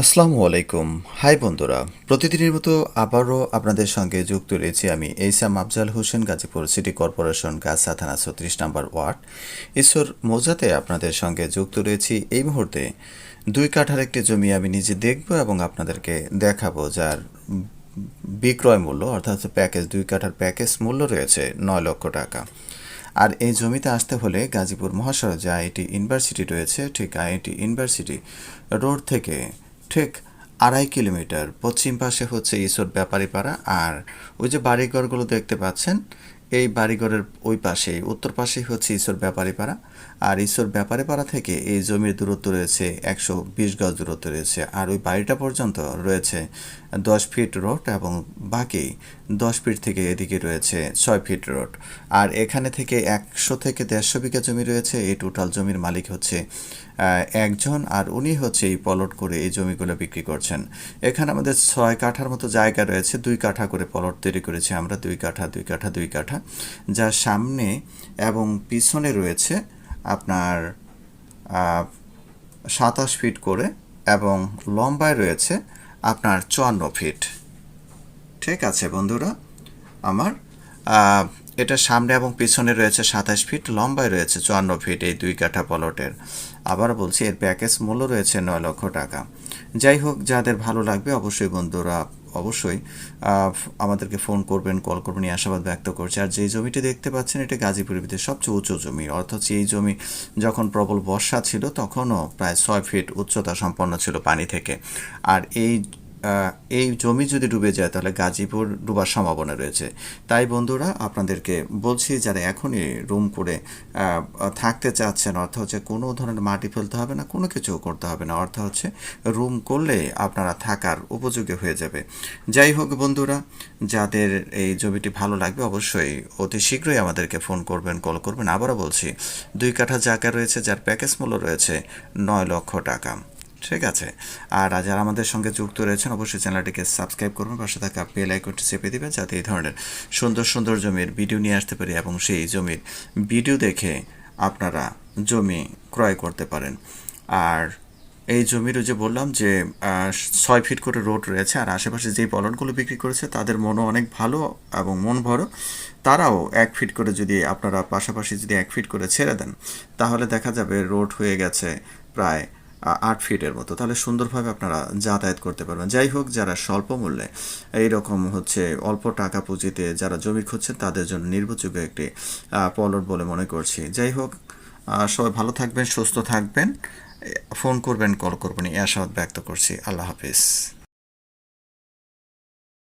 আসসালামু আলাইকুম। হাই বন্ধুরা, প্রতিদিনের মতো আবারও আপনাদের সঙ্গে যুক্ত রয়েছি আমি এইসাম আফজাল হোসেন, গাজীপুর সিটি কর্পোরেশন, গাছা থানা ছত্রিশ নম্বর ওয়ার্ড। ঈশ্বর মৌজাতে আপনাদের সঙ্গে যুক্ত রয়েছি এই মুহূর্তে। দুই কাঠার একটি জমি আমি নিজে দেখব এবং আপনাদেরকে দেখাবো, যার বিক্রয় মূল্য, অর্থাৎ প্যাকেজ, দুই কাঠার প্যাকেজ মূল্য রয়েছে নয় লক্ষ টাকা। আর এই জমিতে আসতে হলে গাজীপুর মহাসড়ক, যে আইআইটি ইউনিভার্সিটি রয়েছে, ঠিক আইআইটি ইউনিভার্সিটি রোড থেকে ঠিক আড়াই কিলোমিটার। পশ্চিম পাশে হচ্ছে ইসোর ব্যাপারীপাড়া আর ওই যে বাড়িঘরগুলো দেখতে পাচ্ছেন এই বাড়িঘরের ওই পাশে, উত্তর পাশেই হচ্ছে ঈশ্বর ব্যাপারীপাড়া আর ঈশ্বর ব্যাপারীপাড়া থেকে এই জমির দূরত্ব রয়েছে একশো বিশ গজ দূরত্ব রয়েছে। আর ওই বাড়িটা পর্যন্ত রয়েছে দশ ফিট রোড এবং বাকি দশ ফিট থেকে এদিকে রয়েছে ছয় ফিট রোড। আর এখানে থেকে একশো থেকে দেড়শো বিঘা জমি রয়েছে। এই টোটাল জমির মালিক হচ্ছে একজন। আর উনি হচ্ছে এই পলট করে এই জমিগুলো বিক্রি করছেন। এখানে আমাদের ছয় কাঠার মতো জায়গা রয়েছে। দুই কাঠা করে পলট তৈরি করেছি আমরা। দুই কাঠা দুই কাঠা দুই কাঠা। যার সামনে এবং পিছনে রয়েছে আপনার সাতাশ ফিট করে এবং লম্বায় রয়েছে আপনার চুয়ান্ন ফিট। ঠিক আছে বন্ধুরা, আমার এটা সামনে এবং পিছনে রয়েছে সাতাশ ফিট, লম্বায় রয়েছে চুয়ান্ন ফিট এই দুই কাঠা পলটের। আবার বলছি এর প্যাকেজ মূল্য রয়েছে নয় লক্ষ টাকা। যাই হোক যাদের ভালো লাগবে অবশ্যই বন্ধুরা, অবশ্যই আমাদেরকে ফোন করবেন, কল করবেন, এই আশাবাদ ব্যক্ত করছে। আর যে জমিটি দেখতে পাচ্ছেন, এটা গাজীপুরের ভিতরে সবচেয়ে উঁচু জমি। অর্থাৎ এই জমি যখন প্রবল বর্ষা ছিল, তখনও প্রায় ছয় ফিট উচ্চতা সম্পন্ন ছিল পানি থেকে। আর এই এই জমি যদি ডুবে যায়, তাহলে গাজীপুর ডুবার সম্ভাবনা রয়েছে। তাই বন্ধুরা, আপনাদেরকে বলছি, যারা এখনই রুম করে থাকতে চাচ্ছেন, অর্থ হচ্ছে কোনো ধরনের মাটি ফেলতে হবে না, কোনো কিছু করতে হবে না। অর্থ হচ্ছে রুম করলে আপনারা থাকার উপযোগী হয়ে যাবে। যাই হোক বন্ধুরা, যাদের এই জমিটি ভালো লাগবে, অবশ্যই অতি শীঘ্রই আমাদেরকে ফোন করবেন, কল করবেন। আবারও বলছি, দুই কাঠা জায়গা রয়েছে, যার প্যাকেজ মূল্য রয়েছে নয় লক্ষ টাকা। ঠিক আছে। আর যারা আমাদের সঙ্গে যুক্ত রয়েছেন, অবশ্যই চ্যানেলটিকে সাবস্ক্রাইব করবেন পাশে থাকা বেল আইকনটি চেপে দিবেন যাতে এই ধরনের সুন্দর সুন্দর জমির ভিডিও নিয়ে আসতে পারি এবং সেই জমির ভিডিও দেখে আপনারা জমি ক্রয় করতে পারেন। আর, এই জমির যে বললাম যে ছয় ফিট করে রোড রয়েছে, আর আশেপাশে যেই পলটগুলো বিক্রি করেছে, তাদের মনও অনেক ভালো এবং মন ভরো। তারাও এক ফিট করে যদি আপনারা পাশাপাশি যদি এক ফিট করে ছেড়ে দেন, তাহলে দেখা যাবে রোড হয়ে গেছে প্রায় আট ফিটের মতো। তাহলে সুন্দরভাবে আপনারা যাতায়াত করতে পারবেন। যাই হোক, যারা স্বল্প মূল্যে এইরকম হচ্ছে অল্প টাকা পুঁজিতে যারা জমি খুঁজছেন, তাদের জন্য নির্ভরযোগ্য একটি পলট বলে মনে করছি। যাই হোক সবাই ভালো থাকবেন, সুস্থ থাকবেন। ফোন করবেন, কল করবেন, এই আশাবাদ ব্যক্ত করছি। আল্লাহ হাফিজ।